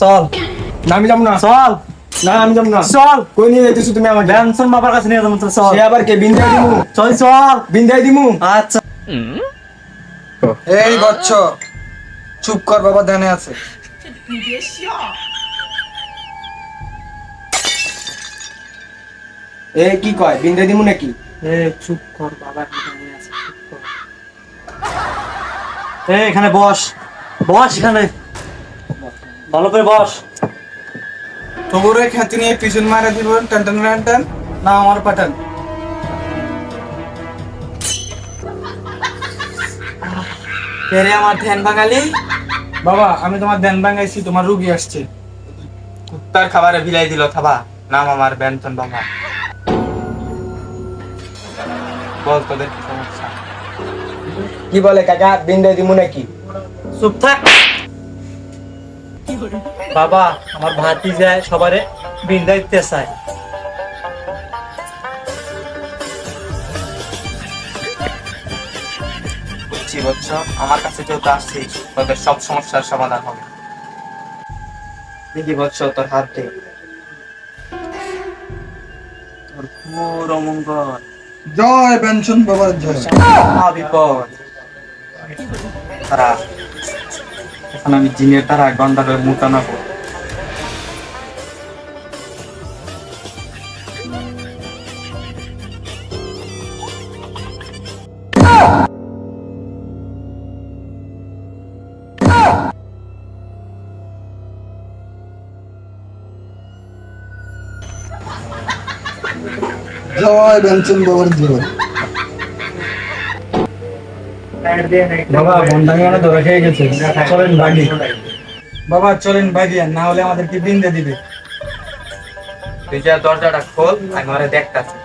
চল। না আমি যাব না। চল। না আমি যাব না। চল। কই নিয়ে যাইতেছো তুমি আমাকে? ব্যানসন বাবার কাছে নিয়ে যাব তো চল। সে আবার কে? বিন্দাই দিমু। চল চল। বিন্দাই দিমু। আচ্ছা। এই গচ্ছ চুপ কর বাবা ধ্যানে আছে। এ কি কয়? বিন্দাই দিমু নাকি? এ চুপ কর বাবা নিয়ে আছে চুপ কর। এ এখানে বস। বস এখানে। ভালো করে বস। তবুরে খ্যাতি নিয়ে পিছন মারা দিব টান টান টান টান না আমার পাঠান। তেরে আমার ধ্যান ভাঙালি বাবা আমি তোমার ধ্যান ভাঙাইছি তোমার রুগী আসছে। কুত্তার খাবারে ভিলাই দিল থাবা। নাম আমার বেন্তন বাবা। বল তোদের কি সমস্যা? কি বলে কাকা? বিন্দাই দিমু নাকি? চুপ থাক। বাবা আমার ভাতি যায় সবারে বিন্দা দিতে চায়। আমার কাছে যেহেতু আসছিস তোদের সব সমস্যার সমাধান হবে। বৎস তোর হাত দে। তোর ঘোর অমঙ্গল। জয় পেনশন বাবার জয়। মহা বিপদ তারা এখন আমি জিনের তারা গন্ডারের মুটানাবো জয় পেনশন বাবার জয় বাবা বন্ধাঙ্গি মানে ধরে খেয়ে গেছে। চলেন বাগি। বাবা চলেন ভাইয়া না হলে আমাদেরকে বিন্দে দিবে। তুই যা দরজাটা খোল আমি ঘরে দেখতাছি।